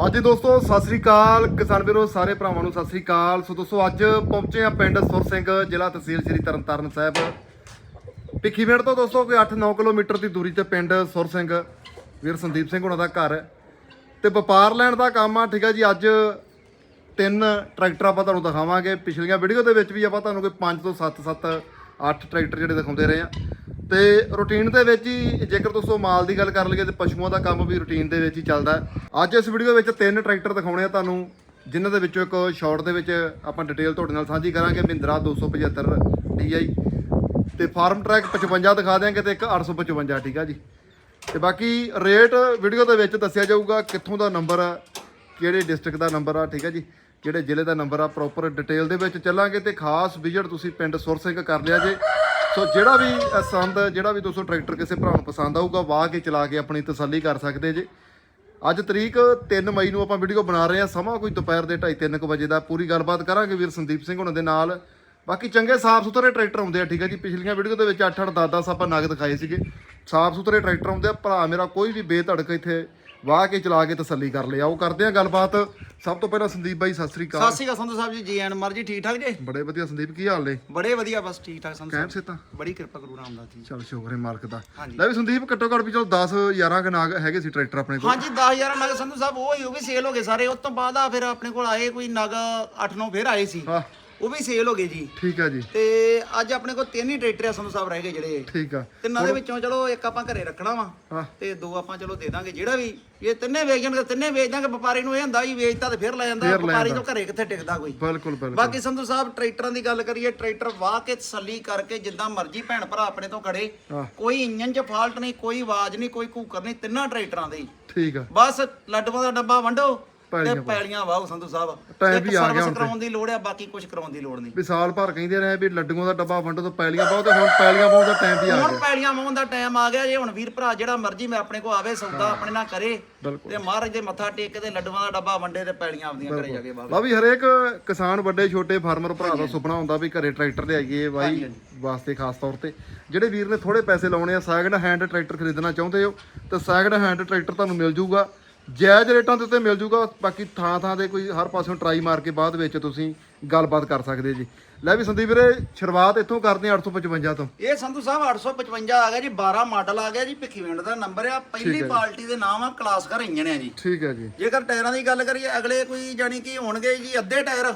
ਹਾਂਜੀ ਦੋਸਤੋ, ਸਤਿ ਸ੍ਰੀ ਅਕਾਲ। ਕਿਸਾਨ ਵੀਰੋ, ਸਾਰੇ ਭਰਾਵਾਂ ਨੂੰ ਸਤਿ ਸ੍ਰੀ ਅਕਾਲ। ਸੋ ਦੋਸਤੋ, ਅੱਜ ਪਹੁੰਚੇ ਆ ਪਿੰਡ ਸੁਰ ਸਿੰਘ, ਜ਼ਿਲ੍ਹਾ ਤਹਿਸੀਲ ਸ੍ਰੀ ਤਰਨਤਾਰਨ ਸਾਹਿਬ। ਭਿੱਖੀਵਿੰਡ ਤੋਂ ਦੋਸਤੋ, ਕੋਈ 8-9 ਕਿਲੋਮੀਟਰ ਦੀ ਦੂਰੀ ਤੇ ਪਿੰਡ ਸੁਰ ਸਿੰਘ, ਵੀਰ ਸੰਦੀਪ ਸਿੰਘ ਉਹਨਾਂ ਦਾ ਘਰ। ਹੈ ਤੇ ਵਪਾਰ ਲੈਣ ਦਾ ਕੰਮ ਆ, ਠੀਕ ਆ ਜੀ, ਅੱਜ ਤਿੰਨ ਟਰੈਕਟਰ ਆਪਾਂ ਤੁਹਾਨੂੰ ਦਿਖਾਵਾਂਗੇ। ਪਿਛਲੀਆਂ ਵੀਡੀਓ ਦੇ ਵਿੱਚ ਵੀ ਆਪਾਂ ਤੁਹਾਨੂੰ ਕੋਈ 5 ਤੋਂ 7 7 8 ਟਰੈਕਟਰ ਜਿਹੜੇ ਦਿਖਾਉਂਦੇ ਰਹੇ ਆ। ਤੇ ਰੂਟੀਨ ਦੇ ਵਿੱਚ ਹੀ ਜੇਕਰ ਦੋਸਤੋ ਮਾਲ ਦੀ ਗੱਲ ਕਰ ਲਈਏ ਤੇ ਪਸ਼ੂਆਂ ਦਾ ਕੰਮ ਵੀ ਰੂਟੀਨ ਦੇ ਵਿੱਚ ਹੀ ਚੱਲਦਾ ਅੱਜ ਇਸ ਵੀਡੀਓ ਵਿੱਚ ਤਿੰਨ ਟਰੈਕਟਰ ਦਿਖਾਉਣੇ ਆ ਤੁਹਾਨੂੰ, ਜਿਨ੍ਹਾਂ ਦੇ ਵਿੱਚੋਂ ਇੱਕ ਸ਼ਾਰਟ ਦੇ ਵਿੱਚ ਆਪਾਂ ਡਿਟੇਲ ਤੁਹਾਡੇ ਨਾਲ ਸਾਂਝੀ ਕਰਾਂਗੇ, ਮਹਿੰਦਰਾ 275 DI ਤੇ ਫਾਰਮ ਟਰੈਕ 55 ਦਿਖਾ ਦਿਆਂਗੇ ਤੇ ਇੱਕ 855 ਠੀਕ ਆ ਜੀ? ਤੇ ਬਾਕੀ ਰੇਟ ਵੀਡੀਓ ਦੇ ਵਿੱਚ ਦੱਸਿਆ ਜਾਊਗਾ ਕਿੱਥੋਂ ਦਾ ਨੰਬਰ ਆ, ਕਿਹੜੇ ਡਿਸਟ੍ਰਿਕਟ ਦਾ ਨੰਬਰ ਆ, ਠੀਕ ਆ ਜੀ? ਕਿਹੜੇ ਜ਼ਿਲ੍ਹੇ ਦਾ ਨੰਬਰ ਆ ਪ੍ਰੋਪਰ ਡਿਟੇਲ ਦੇ ਵਿੱਚ ਚੱਲਾਂਗੇ ਤੇ ਖਾਸ ਵਿਜ਼ਿਟ ਤੁਸੀਂ ਪਿੰਡ ਸੁਰ ਸਿੰਘ ਕਰ ਲਿਆ ਜੇ। ਸੋ ਜਿਹੜਾ ਵੀ ਸੰਦ, ਜਿਹੜਾ ਵੀ ਦੋਸਤੋ ਟਰੈਕਟਰ ਕਿਸੇ ਭਰਾ ਨੂੰ ਪਸੰਦ ਆਊਗਾ, ਵਾਹ ਕੇ ਚਲਾ ਕੇ ਆਪਣੀ ਤਸੱਲੀ ਕਰ ਸਕਦੇ ਜੇ। ਅੱਜ ਤਰੀਕ 3 ਮਈ ਨੂੰ ਆਪਾਂ ਵੀਡੀਓ ਬਣਾ ਰਹੇ ਹਾਂ, ਸਮਾਂ ਕੋਈ ਦੁਪਹਿਰ ਦੇ 2:30 3 ਵਜੇ ਦਾ। ਪੂਰੀ ਗੱਲਬਾਤ ਕਰਾਂਗੇ ਵੀਰ ਸੰਦੀਪ ਸਿੰਘ ਉਹਨਾਂ ਦੇ ਨਾਲ। ਬਾਕੀ ਚੰਗੇ ਸਾਫ਼ ਸੁਥਰੇ ਟਰੈਕਟਰ ਆਉਂਦੇ ਆ, ਠੀਕ ਹੈ ਜੀ? ਪਿਛਲੀਆਂ ਵੀਡੀਓ ਦੇ ਵਿੱਚ 8 8 10 10 ਆਪਾਂ ਨਗ ਦਿਖਾਏ ਸੀਗੇ। ਸਾਫ਼ ਸੁਥਰੇ ਟਰੈਕਟਰ ਆਉਂਦੇ ਆ। ਭਰਾ ਮੇਰਾ ਕੋਈ ਵੀ ਬੇਧੜਕ ਇੱਥੇ ਵਾਹ ਕੇ ਚਲਾ ਕੇ ਤਸੱਲੀ ਕਰ ਲਿਆ। ਉਹ ਕਰਦੇ ਆ ਗੱਲਬਾਤ। ਸਭ ਤੋਂ ਪਹਿਲਾਂ ਸੰਦੀਪ ਬਾਈ ਸਤਿ ਸ੍ਰੀ ਅਕਾਲ। ਸਤਿ ਸ਼੍ਰੀ ਅਕਾਲ ਸੰਧੂ ਸਾਹਿਬ ਜੀ ਜੀ ਐਨ ਮਰ ਜੀ ਠੀਕ ਠਾਕ ਜੀ? ਬੜੇ ਵਧੀਆ ਸੰਦੀਪ ਕੀ ਹਾਲ ਨੇ? ਬੜੇ ਵਧੀਆ ਬਸ ਠੀਕ ਠਾਕ ਸੰਧੂ ਸਾਹਿਬ। ਸੇ ਤਾਂ ਬੜੀ ਕਿਰਪਾ ਗੁਰੂ ਰਾਮਦਾਸ ਜੀ ਚਲ ਸ਼ੁਕਰ ਹੈ ਮਾਲਕ ਦਾ। ਲੈ ਵੀ ਸੰਦੀਪ ਘੱਟੋ ਘੱਟ ਵੀ ਚਲੋ 10 11 ਕਨਾਗ ਹੈਗੇ ਸੀ ਟਰੈਕਟਰ ਆਪਣੇ ਕੋਲ। ਹਾਂਜੀ 10000 ਨਗ ਸੰਧੂ ਸਾਹਿਬ ਉਹ ਹੀ ਉਹ ਵੀ ਸੇਲ ਹੋ ਗਏ ਸਾਰੇ। ਉਸ ਤੋਂ ਬਾਅਦ ਆ ਫਿਰ ਆਪਣੇ ਕੋਲ ਆਏ ਕੋਈ ਨਗ 8-9 ਫਿਰ ਆਏ ਸੀ। ਹਾਂ। ਉਹ ਵੀ ਸੇਲ ਹੋ ਗਏ ਜੀ। ਠੀਕ ਆ ਜੀ। ਤੇ ਅੱਜ ਆਪਣੇ ਕੋਲ ਤਿੰਨ ਹੀ ਟਰੈਕਟਰ ਆ ਸੰਧੂ ਸਾਹਿਬ ਰਹਿ ਗਏ ਜਿਹੜੇ। ਠੀਕ ਆ। ਤਿੰਨਾਂ ਦੇ ਵਿੱਚੋਂ ਚਲੋ ਇੱਕ ਆਪਾਂ ਘਰੇ ਰੱਖਣਾ ਵਾ। ਤੇ ਦੋ ਆਪਾਂ ਚਲੋ ਦੇ ਦਾਂਗੇ। ਜਿਹੜਾ ਵੀ ਇਹ ਤਿੰਨੇ ਵੇਚ ਜਾਣਗੇ ਤਿੰਨੇ ਵੇਚ ਦਾਂਗੇ। ਵਪਾਰੀ ਨੂੰ ਇਹ ਹੁੰਦਾ ਵੀ ਵੇਚਤਾ ਤੇ ਫਿਰ ਲੈ ਜਾਂਦਾ। ਵਪਾਰੀ ਤੋਂ ਘਰੇ ਕਿੱਥੇ ਟਿਕਦਾ ਕੋਈ? ਬਿਲਕੁਲ ਬਿਲਕੁਲ। ਬਾਕੀ ਸੰਧੂ ਸਾਹਿਬ ਟਰੈਕਟਰਾਂ ਦੀ ਗੱਲ ਕਰੀਏ ਟਰੈਕਟਰ ਵਾਹ ਕੇ ਤਸੱਲੀ ਕਰਕੇ ਜਿੱਦਾਂ ਮਰਜ਼ੀ ਭੈਣ ਭਰਾ ਆਪਣੇ ਤੋਂ ਖੜੇ। ਕੋਈ ਇੰਜਨ 'ਚ ਫਾਲਟ ਨਹੀਂ ਕੋਈ ਆਵਾਜ਼ ਨਹੀਂ ਕੋਈ ਕੂਕਰ ਨਹੀਂ ਤਿੰਨਾਂ ਟਰੈਕਟਰਾਂ ਦੇ। ਠੀਕ ਆ। ਬਸ ਲੱਡੂਆਂ ਦਾ ਡੱਬਾ ਵੰਡੋ। ਤੇ ਪੈਲੀਆਂ ਪੈਲੀਆਂ ਵਾਹੋ ਸੰਧੂ ਸਾਹਿਬ। ਇੱਕ ਵੀ ਆ ਗਿਆ ਸਰਵਿਸ ਹੁਣ ਤੇ। ਕਰਾਉਣ ਦੀ ਲੋੜ ਆ ਬਾਕੀ ਕੁਝ ਕਰਾਉਣ ਦੀ ਲੋੜ ਨਹੀਂ। ਵੀ ਸਾਲ ਭਰ ਕਹਿੰਦੇ ਰਹੇ ਵੀ ਲੱਡੂਆਂ ਦਾ ਡੱਬਾ ਵੰਡੋ ਤੋਂ ਪੈਲੀਆਂ ਪਾਓ ਤੇ ਹੁਣ ਪੈਲੀਆਂ ਪਾਉਣ ਦਾ ਟਾਈਮ ਵੀ ਆ ਹੁਣ ਗਿਆ। ਪੈਲੀਆਂ ਵਾਹੁਣ ਦਾ ਟਾਈਮ ਆ ਗਿਆ ਜੇ ਹੁਣ ਵੀਰ ਭਰਾ ਜਿਹੜਾ ਮਰਜ਼ੀ ਮੈਂ ਆਪਣੇ ਕੋ ਆਵੇ ਸੌਦਾ ਆਪਣੇ ਨਾਲ ਕਰੇ ਬਿਲਕੁਲ। ਤੇ ਮਹਾਰਾਜ ਦੇ ਮੱਥਾ ਟੇਕ ਕੇ ਤੇ ਲੱਡੂਆਂ ਦਾ ਡੱਬਾ ਵੰਡੇ ਤੇ ਪੈਲੀਆਂ ਆਪਦੀਆਂ ਘਰੇ ਜਾ ਕੇ ਲਾ ਵੀ ਹਰੇਕ ਕਿਸਾਨ ਵੱਡੇ ਛੋਟੇ ਫਾਰਮਰ ਭਰਾ ਦਾ ਸੁਪਨਾ ਹੁੰਦਾ ਵੀ ਘਰੇ ਟਰੈਕਟਰ ਲਿਆਈਏ ਬਾਈ ਵਾਸਤੇ ਖਾਸ ਤੌਰ ਤੇ। ਜਿਹੜੇ ਵੀਰ ਨੇ ਥੋੜੇ ਪੈਸੇ ਲਾਉਣੇ ਆ ਸੈਕਿੰਡ ਹੈਂਡ ਟਰੈਕਟਰ ਖਰੀਦਣਾ ਚਾਹੁੰਦੇ ਹੋ ਤਾਂ ਸੈਕਿੰਡ ਹੈਂਡ ਟਰੈਕਟਰ ਤੁਹਾਨੂੰ ਮਿਲ ਜੂਗਾ। ਜਾਇਜ਼ ਰੇਟਾਂ ਦੇ ਉੱਤੇ ਮਿਲ ਜੂਗਾ, ਬਾਕੀ ਥਾਂ ਥਾਂ 'ਤੇ ਕੋਈ ਹਰ ਪਾਸਿਓਂ ਟਰਾਈ ਮਾਰ ਕੇ ਬਾਅਦ ਵਿੱਚ ਤੁਸੀਂ ਗੱਲਬਾਤ ਕਰ ਸਕਦੇ ਜੀ। ਲੈ ਵੀ ਸੰਦੀਪ ਵੀਰੇ ਸ਼ੁਰੂਆਤ ਇੱਥੋਂ ਕਰਦੇ ਆ 855 ਤੋਂ। ਇਹ ਸੰਧੂ ਸਾਹਿਬ 855 ਆ ਗਿਆ ਜੀ 12 ਮਾਡਲ ਆ ਗਿਆ ਜੀ ਭਿੱਖੀਵਿੰਡ ਦਾ ਨੰਬਰ ਆ। ਪਹਿਲੀ ਪਾਰਟੀ ਦੇ ਨਾਮ ਆ ਕਲਾਸ ਕਰ ਇੰਜਣ ਆ ਜੀ। ਠੀਕ ਹੈ ਜੀ। ਜੇਕਰ ਟਾਇਰਾਂ ਦੀ ਗੱਲ ਕਰੀਏ ਅਗਲੇ ਕੋਈ ਜਾਨੀ ਕਿ ਹੋਣਗੇ ਜੀ ਅੱਧੇ ਟਾਇਰ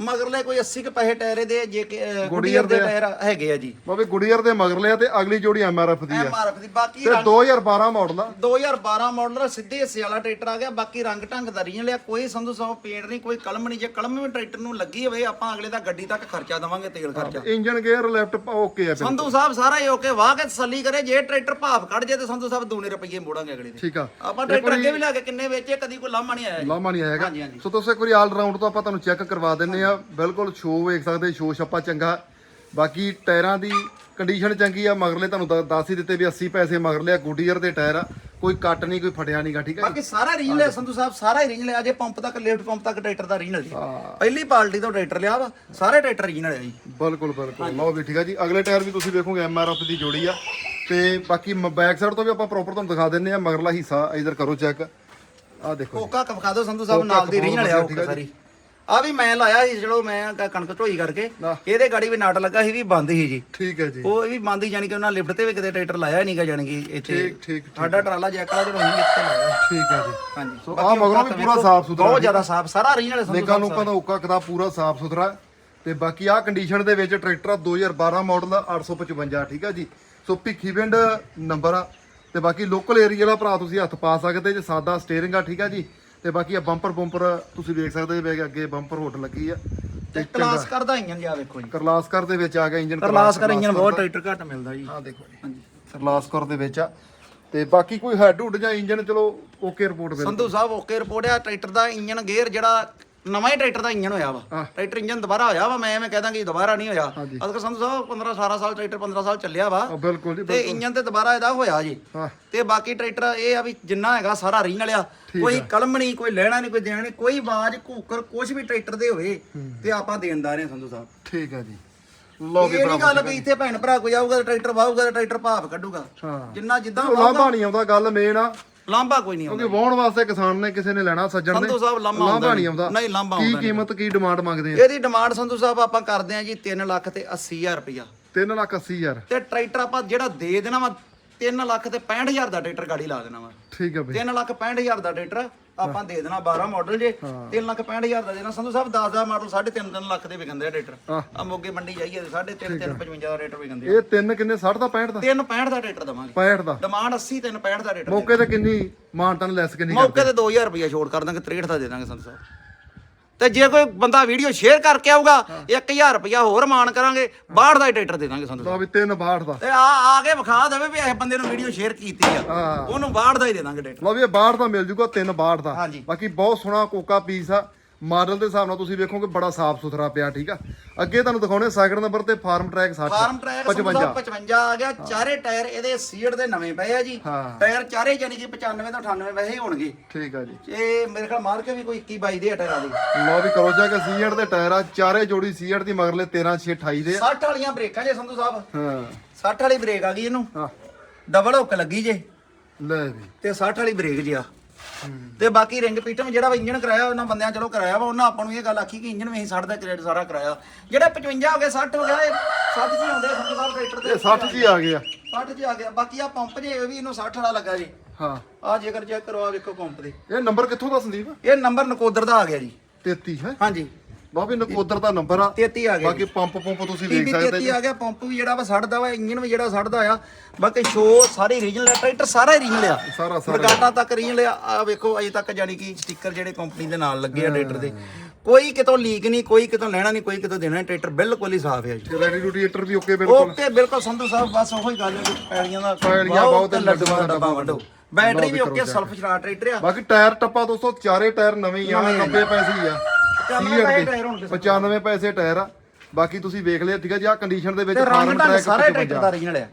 ਮਗਰਲੇ ਕੋਈ 80 ਕੁ ਪੈਸੇ ਟਾਇਰ ਦੇ ਜੇ ਗੁਡੀਅਰ ਦੇ ਟਾਇਰ ਹੈਗੇ ਆ ਜੀ। ਬਾਬੇ ਗੁੜੀਅਰ ਦੇ ਮਗਰ ਲਿਆ ਤੇ ਅਗਲੀ ਜੋੜੀ ਐਮਆਰਐਫ ਦੀ ਆ। ਐਮਆਰਐਫ ਦੀ ਬਾਕੀ ਤੇ 2012 ਮਾਡਲ ਆ। 2012 ਮਾਡਲ ਸਿੱਧੇ ਹਿੱਸੇ ਵਾਲਾ ਟਰੈਕਟਰ ਆ ਗਿਆ ਬਾਕੀ ਰੰਗ ਢੰਗ ਦਾ ਰੀਜਨ ਲਿਆ ਕੋਈ ਸੰਧੂ ਸਾਹਿਬ ਪੇਂਟ ਨਹੀਂ ਕੋਈ ਕਲਮ ਨਹੀਂ ਜੇ ਕਲਮ ਵੀ ਟਰੈਕਟਰ ਨੂੰ ਲੱਗੀ ਹੋਵੇ ਆਪਾਂ ਅਗਲੇ ਦਾ ਗੱਡੀ ਤੱਕ ਖਰਚਾ ਦੇਵਾਂਗੇ ਤੇਲ ਖਰਚਾ। ਇੰਜਨ ਗੇਅਰ ਲੈਫਟ ਓਕੇ ਆ ਫਿਰ। ਸੰਧੂ ਸਾਹਿਬ ਸਾਰਾ ਹੀ ਓਕੇ ਵਾਹ ਕੇ ਤਸੱਲੀ ਕਰੇ ਜੇ ਟਰੈਕਟਰ ਭਾਫ ਕੱਢ ਜੇ ਤੇ ਸੰਧੂ ਸਾਹਿਬ ਦੂਨੇ ਰੁਪਏ ਮੋੜਾਂਗੇ ਅਗਲੇ ਦੇ। ਠੀਕ ਆ। ਆਪਾਂ ਟਰੈਕਟਰ ਅੱਗੇ ਵੀ ਲਿਆ ਕੇ ਕਿੰਨੇ ਵੇਚੇ ਕਦੀ ਕੋਈ ਲਾਮਾ ਨਹੀਂ ਆਇਆ ਜੀ। ਲਾਮਾ ਨਹੀਂ ਆਏਗਾ ਹਾਂਜੀ, ਹਾਂਜੀ। ਸੋ ਤੁਸੀਂ ਇੱਕ ਵਾਰੀ ਆਲ ਰਾਊਂਡ ਤੋਂ ਆਪਾਂ ਤੁਹਾਨੂੰ ਚੈੱਕ ਕਰਵਾ ਦਿੰਨੇ ਆ ਬਿਲਕੁਲ ਸ਼ੋ ਵੇਖ ਸਕਦੇ ਸ਼ੋ ਛੱਪਾ ਚੰਗਾ। ਬਾਕੀ ਟਾਇਰਾਂ ਦੀ ਕੰਡੀਸ਼ਨ ਚੰਗੀ ਆ ਮਗਰਲੇ ਤੁਹਾਨੂੰ ਦ- ਦੱਸ ਹੀ ਦਿੱਤੇ ਵੀ 80 ਪੈਸੇ ਮਗਰਲੇ ਆ ਗੁੱਡੀਅਰ ਦੇ ਟਾਇਰ ਆ ਕੋਈ ਕੱਟ ਨਹੀਂ ਕੋਈ ਫਟਿਆ ਨਹੀਂਗਾ ਠੀਕ ਆ ਜੀ? ਬਾਕੀ ਸਾਰਾ ਰੀਜਨਲ ਹੈ ਸੰਧੂ ਸਾਹਿਬ ਸਾਰਾ ਹੀ ਰੀਜਨਲ ਹੈ ਅਜੇ ਪੰਪ ਤੱਕ ਲਿਫਟ ਪੰਪ ਤੱਕ ਟਰੈਕਟਰ ਦਾ ਰੀਜਨਲ ਜੀ। ਪਹਿਲੀ ਪਾਰਟੀ ਤੋਂ ਟਰੈਕਟਰ ਲਿਆ ਵਾ ਸਾਰੇ ਟਰੈਕਟਰ ਰੀਜਨਲ ਹੈ ਜੀ। ਬਿਲਕੁਲ ਬਿਲਕੁਲ। ਲਓ ਵੀ ਠੀਕ ਆ ਜੀ ਅਗਲੇ ਟਾਇਰ ਵੀ ਤੁਸੀਂ ਵੇਖੋਗੇ ਐਮਆਰਐਫ ਦੀ ਜੋੜੀ ਆ। ਤੇ ਬਾਕੀ ਬੈਕ ਸਾਈਡ ਤੋਂ ਵੀ ਆਪਾਂ ਪ੍ਰੋਪਰ ਤੁਹਾਨੂੰ ਦਿਖਾ ਦਿੰਨੇ ਆ ਮਗਰਲਾ ਹਿੱਸਾ ਇਧਰ ਕਰੋ ਚੈੱਕ ਆ ਦੇਖੋ ਕੋਕਾ ਕਫਕਾ ਦਿਓ ਸੰਧੂ ਸਾਹਿਬ ਨਾਲ ਦੀ ਰੀਜਨਲ ਠੀਕ ਉਹ ਸਾਰੀ। ਆ ਵੀ ਮੈਂ ਲਾਇਆ ਸੀ ਚਲੋ ਮੈਂ ਕ- ਕਣਕ ਢੋਈ ਕਰਕੇ ਆਹ। ਇਹਦੇ ਗਾੜੀ ਵੀ ਨਾਟ ਲੱਗਾ ਸੀ ਵੀ ਬੰਦ ਸੀ ਜੀ। ਠੀਕ ਹੈ ਜੀ। ਉਹ ਵੀ ਬੰਦ ਹੀ ਜਾਨੀ ਕਿ ਉਹਨਾਂ ਲਿਫਟ ਤੇ ਵੀ ਕਿਤੇ ਟਰੈਕਟਰ ਲਾਇਆ ਨਹੀਂਗਾ ਜਾਨੀ ਕਿ ਇੱਥੇ। ਠੀਕ ਠੀਕ ਸਾਡਾ ਟਰਾਲਾ ਜੈਕ ਜਿਹੜਾ ਅਸੀਂ ਇੱਥੇ ਲਾਇਆ। ਠੀਕ ਹੈ ਜੀ। ਹਾਂਜੀ। ਸੋ ਆਹ ਮਗਰੋਂ ਵੀ ਪੂਰਾ ਸਾਫ਼ ਸੁਥਰਾ ਬਹੁਤ ਜ਼ਿਆਦਾ ਸਾਫ਼ ਸਾਰਾ ਰੀਜਨਲ ਨਿੱਕਾ ਲੋਕਾਂ ਦਾ ਉੱਕਾ ਕਦਾ ਪੂਰਾ ਸਾਫ਼ ਸੁਥਰਾ। ਤੇ ਬਾਕੀ ਆਹ ਕੰਡੀਸ਼ਨ ਦੇ ਵਿੱਚ ਟਰੈਕਟਰ ਆ 2012 ਮਾਡਲ ਦਾ 855 ਠੀਕ ਆ ਜੀ। ਸੋ ਭਿੱਖੀਵਿੰਡ ਨੰਬਰ ਆ। ਤੇ ਬਾਕੀ ਲੋਕਲ ਏਰੀਆ ਦਾ ਭਰਾ ਤੁਸੀਂ ਹੱਥ ਪਾ ਸਕਦੇ ਜੇ ਸਾਦਾ ਸਟੀਅਰਿੰਗ ਆ ਠੀਕ ਆ ਜੀ। ਤੇ ਬਾਕੀ ਆ ਬੰਪਰ ਬੰਪਰ ਤੁਸੀਂ ਵੇਖ ਸਕਦੇ ਜੇ ਅੱਗੇ ਬੰਪਰ ਹੋਟ ਲੱਗੀ ਆ। ਤੇ ਕਲਾਸ ਕਰਦਾ ਇੰਜਨ ਜਾ ਵੇਖੋ ਜੀ। ਕਰਲਾਸਕਰ ਦੇ ਵਿੱਚ ਆ ਗਿਆ ਇੰਜਨ ਕਲਾਸ ਕਰ ਇੰਜਨ ਬਹੁਤ ਟਰੈਕਟਰ ਘੱਟ ਮਿਲਦਾ ਜੀ। ਆ ਦੇਖੋ ਜੀ। ਹਾਂਜੀ। ਕਰਲਾਸਕਰ ਦੇ ਵਿੱਚ ਆ। ਤੇ ਬਾਕੀ ਕੋਈ ਹੈਡ ਹੁੱਡ ਜਾਂ ਇੰਜਨ ਚਲੋ okay report Sandhu Sahib okay report ਆ। ਟਰੈਕਟਰ ਦਾ ਇੰਜਨ ਗੇਅਰ ਜਿਹੜਾ ਨਵਾਂ ਹੀ ਟਰੈਕਟਰ ਦਾ ਇੰਜਨ ਹੋਇਆ ਵਾ। ਟਰੈਕਟਰ ਇੰਜਨ ਦੁਬਾਰਾ ਹੋਇਆ ਵਾ ਮੈਂ ਐਵੇਂ ਕਹਿ ਦਾਂਗੀ ਦੁਬਾਰਾ ਨਹੀਂ ਹੋਇਆ। ਅਸਲ ਸੰਧੂ ਸਾਹਿਬ 15 18 ਸਾਲ ਟਰੈਕਟਰ 15 ਸਾਲ ਚੱਲਿਆ ਵਾ। ਬਿਲਕੁਲ ਜੀ ਤੇ ਇੰਜਨ ਤੇ ਦੁਬਾਰਾ ਇਹਦਾ ਹੋਇਆ ਜੀ। ਤੇ ਬਾਕੀ ਟਰੈਕਟਰ ਇਹ ਆ ਵੀ ਜਿੰਨਾ ਹੈਗਾ ਸਾਰਾ ਰੀਜਨਲ ਆ। ਕੋਈ ਕਲਮ ਨਹੀਂ ਕੋਈ ਲੈਣਾ ਨਹੀਂ ਕੋਈ ਦੇਣਾ ਨਹੀਂ ਕੋਈ ਆਵਾਜ਼ ਘੂਕਰ ਕੁਝ ਵੀ ਟਰੈਕਟਰ ਦੇ ਹੋਵੇ ਤੇ ਆਪਾਂ ਦੇਣਦਾਰ ਹਾਂ ਸੰਧੂ ਸਾਹਿਬ। ਠੀਕ ਆ ਜੀ। ਲਓ ਵੀ ਇਹ ਗੱਲ ਵੀ ਇੱਥੇ ਭੈਣ ਭਰਾ ਕੋਈ ਆਊਗਾ ਟਰੈਕਟਰ ਵਾਹੂਗਾ ਟਰੈਕਟਰ ਭਾਫ ਕੱਢੂਗਾ। ਜਿੰਨਾ ਜਿੱਦਾਂ ਲਾਂਭਾ ਨਹੀਂ ਆਉਂਦਾ ਗੱਲ ਮੇਨ ਆ। ਲਾਂਭਾ ਕੋਈ ਨਹੀਂ ਆਉਂਦਾ ਕਿਉਂਕਿ ਵਾਹਣ ਵਾਸਤੇ ਕਿਸਾਨ ਨੇ ਕਿਸੇ ਨੇ ਲੈਣਾ ਸੱਜਣ ਨੇ। ਸੰਧੂ ਸਾਹਿਬ ਲਾਂਭਾ ਆਉਂਦਾ ਨਹੀਂ ਆਉਂਦਾ। ਨਹੀਂ ਲਾਂਭਾ ਕੀ ਆਉਂਦਾ ਕੀਮਤ ਕੀ ਡਿਮਾਂਡ ਮੰਗਦੇ ਆ? ਇਹਦੀ ਡਿਮਾਂਡ ਸੰਧੂ ਸਾਹਿਬ ਆਪਾਂ ਕਰਦੇ ਆ ਜੀ 3 ਲੱਖ ਤੇ 80000 ਰੁਪਇਆ 3 ਲੱਖ 80 ਹਜ਼ਾਰ। ਤੇ ਟਰੈਕਟਰ ਆਪਾਂ ਜਿਹੜਾ ਦੇ ਦੇਣਾ ਵਾ 3 ਲੱਖ ਤੇ 65000 ਦਾ ਟਰੈਕਟਰ ਗਾੜੀ ਲਾ ਦੇਣਾ ਵਾ। ਠੀਕ ਹੈ ਬਈ। 3 ਲੱਖ 65000 ਦਾ ਟਰੈਕਟਰ ਆਪਾਂ ਦੇ ਦੇਣਾ 12 ਮਾਡਲ ਜੇ। 3 ਲੱਖ 65000 ਦਾ ਦੇਣਾ। ਸੰਧੂ ਸਾਹਿਬ 10 ਦਾ ਮਾਡਲ 3.5 3 ਲੱਖ ਦੇ ਵਿਕੰਦੇ ਆ ਟਰੈਕਟਰ। ਆ ਮੋਗੇ ਮੰਡੀ ਜਾਈਏ 3.5 3 55 ਦਾ ਟਰੈਕਟਰ ਵਿਕੰਦੇ ਆ। ਇਹ ਤਿੰਨ ਕਿੰਨੇ? 60 ਦਾ 65 ਦਾ? 3 65 ਦਾ ਟਰੈਕਟਰ ਦਵਾਂਗੇ। 65 ਦਾ। ਡਿਮਾਂਡ 80 3 65 ਦਾ ਟਰੈਕਟਰ ਮੌਕੇ ਤੇ ਕਿੰਨੀ ਮਾਨਤਨ ਲੈਸ ਕਿੰਨੀ ਮੌਕੇ ਤੇ 2000 ਰੁਪਏ ਛੋੜ ਕਰ ਦਾਂਗੇ 63 ਦਾ ਦੇ ਦਾਂਗੇ ਸੰਧੂ ਸਾਹਿਬ। ਤੇ ਜੇ ਕੋਈ ਬੰਦਾ ਵੀਡੀਓ ਸ਼ੇਅਰ ਕਰਕੇ ਆਊਗਾ 1000 ਰੁਪਇਆ ਹੋਰ ਮਾਨ ਕਰਾਂਗੇ 62 ਦਾ ਟਰੈਕਟਰ ਦੇ ਦਾਂਗੇ ਸਾਹਿਬ ਲਓ ਵੀ 3 62 ਦਾ। ਤੇ ਆ ਆ ਕੇ ਵਿਖਾ ਦੇਵੇ ਵੀ ਇਹ ਬੰਦੇ ਨੂੰ ਵੀਡੀਓ ਸ਼ੇਅਰ ਕੀਤੀ ਆ। ਉਹਨੂੰ 62 ਦਾ ਹੀ ਦੇ ਦਾਂਗੇ ਟਰੈਕਟਰ। ਲਓ ਵੀ ਇਹ 62 ਦਾ ਮਿਲ ਜੂਗਾ 3 62 ਦਾ। ਹਾਂਜੀ। ਬਾਕੀ ਬਹੁਤ ਸੋਹਣਾ ਕੋਕਾ ਪੀਸ ਆ। ਮਾਡਲ ਦੇ ਹਿਸਾਬ ਨਾਲ ਤੁਸੀਂ ਵੇਖੋਗੇ ਬੜਾ ਸਾਫ਼ ਸੁਥਰਾ ਪਿਆ ਠੀਕ ਆ। ਅੱਗੇ ਤੁਹਾਨੂੰ ਦਿਖਾਉਣੇ ਸੈਕਿੰਡ ਨੰਬਰ ਤੇ ਫਾਰਮ ਟਰੈਕ 60 ਫਾਰਮ ਟਰੈਕ 55 55 ਆ ਗਿਆ ਚਾਰੇ ਟਾਇਰ ਇਹਦੇ ਸੀਟ ਦੇ ਨਵੇਂ ਪਏ ਆ ਜੀ। ਟਾਇਰ ਚਾਰੇ ਜਾਨੀ ਕਿ 95 ਤੋਂ 98 ਵੈਸੇ ਹੀ ਹੋਣਗੇ। ਠੀਕ ਆ ਜੀ। ਇਹ ਮੇਰੇ ਖਿਆਲ ਮਾਰ ਕੇ ਵੀ ਕੋਈ 21 22 ਦੇ ਆ ਟਾਇਰਾਂ ਦੀ। ਲਓ ਵੀ ਕਰੋ ਜਾ ਕੇ ਸੀਐਟ ਦੇ ਟਾਇਰ ਆ ਚਾਰੇ ਜੋੜੀ ਸੀਐਟ ਦੀ ਮਗਰਲੇ 13 6 28 ਦੇ ਆ। 60 ਵਾਲੀਆਂ ਬ੍ਰੇਕਾਂ ਜੇ ਸੰਧੂ ਸਾਹਿਬ। ਹਾਂ। 60 ਵਾਲੀ ਬ੍ਰੇਕ ਆ ਗਈ ਇਹਨੂੰ। ਹਾਂ। ਡਬਲ ਹੁੱਕ ਲੱਗੀ ਜੇ। ਲੈ ਵੀ। ਤੇ 60 ਵਾਲੀ ਬ੍ਰੇਕ ਜਿਆ ਤੇ ਬਾਕੀ ਰਿੰਗ ਪੀਟਮ ਜਿਹੜਾ ਇੰਜਨ ਕਰਾਇਆ ਉਹਨਾਂ ਬੰਦਿਆਂ ਚਲੋ ਕਰਾਇਆ ਵਾ ਉਹਨਾਂ ਆਪਾਂ ਨੂੰ ਇਹ ਗੱਲ ਆਖੀ ਕਿ ਇੰਜਨ ਵੀ ਅਸੀਂ 60 ਦਾ ਕ੍ਰੈਡਿਟ ਸਾਰਾ ਕਰਾਇਆ। ਜਿਹੜੇ 55 ਹੋ ਗਏ 60 ਹੋ ਗਿਆ ਇਹ 60 ਚ ਹੀ ਆਉਂਦੇ ਸੰਧੂ ਸਾਹਿਬ ਟਰੈਕਟਰ ਇਹ 60 ਜੀ ਆ ਗਿਆ। 60 ਚ ਆ ਗਿਆ। ਬਾਕੀ ਆ ਪੰਪ ਜੇ ਇਹ ਵੀ ਇਹਨੂੰ 60 ਵਾਲਾ ਲੱਗਾ ਜੀ। ਹਾਂ। ਆ ਜੇਕਰ ਚੈੱਕ ਕਰੋ ਆ ਵੇਖੋ ਪੰਪ ਦੇ। ਇਹ ਨੰਬਰ ਕਿੱਥੋਂ ਦਾ ਸੰਦੀਪ? ਇਹ ਨੰਬਰ ਨਕੋਦਰ ਦਾ ਆ ਗਿਆ ਜੀ। 33 ਹੈ? ਹਾਂਜੀ। ਬਾਬੀ ਨਕੋਦਰ ਦਾ ਨੰਬਰ ਆ। 33 ਆ ਗਿਆ ਬਾਕੀ ਪੰਪ ਪੰਪ ਤੁਸੀਂ ਟੀਵੀ ਸਕਦੇ 33 ਆ ਗਿਆ ਪੰਪ ਵੀ ਜਿਹੜਾ ਵਾ ਸੜਦਾ ਵਾ ਇੰਜਨ ਵੀ ਜਿਹੜਾ ਸੜਦਾ ਆ। ਬਾਕੀ ਸ਼ੋ ਸਾਰੇ ਰੀਜਨਲ ਆ ਟਰੈਕਟਰ ਸਾਰਾ ਰੀਜਨਲ ਆ। ਸਾਰਾ ਸਾਰਾ ਮਰਗਾਟਾ ਤੱਕ ਰੀਜਨਲ ਆ। ਆ ਵੇਖੋ ਅਜੇ ਤੱਕ ਜਾਨੀ ਕਿ ਸਟicker ਜਿਹੜੇ ਕੰਪਨੀ ਦੇ ਨਾਲ ਲੱਗੇ ਆ ਟਰੈਕਟਰ ਦੇ। ਕੋਈ ਕਿਤੋਂ ਲੀਕ ਨਹੀਂ ਕੋਈ ਕਿਤੋਂ ਲੈਣਾ ਨਹੀਂ ਕੋਈ ਕਿਤੋਂ ਦੇਣਾ ਟਰੈਕਟਰ ਬਿਲਕੁਲ ਹੀ ਸਾਫ਼ ਹੈ ਜੀ। ਰੈਡੀਟੇਟਰ ਵੀ ਓਕੇ ਬਿਲਕੁਲ। ਓਕੇ ਬਿਲਕੁਲ ਸੰਧੂ ਸਾਹਿਬ ਬਸ ਉਹੀ ਗੱਲ ਹੈ ਕਿ ਪੈਲੀਆਂ ਦਾ ਪੈਲੀਆਂ ਬਹੁਤ ਲੱਡੂਆਂ ਦਾ ਡੱਬਾ ਵੱਡੋ ਬੈਟਰੀ ਵੀ ਓਕੇ ਸਲਫ ਸਟਾਰਟ ਟਰੈਕਟਰ ਆ। ਬਾਕੀ ਟਾਇਰ ਟੱਪਾ ਦੋਸਤੋ ਚਾਰੇ ਟਾਇਰ ਨਵੇਂ ਹੀ ਆ 90 ਪੈਸੇ ਹੀ ਆ। 95 ਸੀਐਟ ਪੈਸੇ ਦੇ ਟਾਇਰ ਹੋਣਗੇ 95 ਪੈਸੇ ਟਾਇਰ ਆ। ਬਾਕੀ ਤੁਸੀਂ ਵੇਖ ਲਿਆ ਠੀਕ ਆ ਜੀ ਆ ਕੰਡੀਸ਼ਨ ਦੇ ਵਿੱਚ ਤੇ ਰੰਗ ਫਾਰਮ ਢੰਗ ਟਰੈਕ ਸਾਰੇ ਟਰੈਕਟਰ ਦਾ ਰੀਜਨਲ ਆ।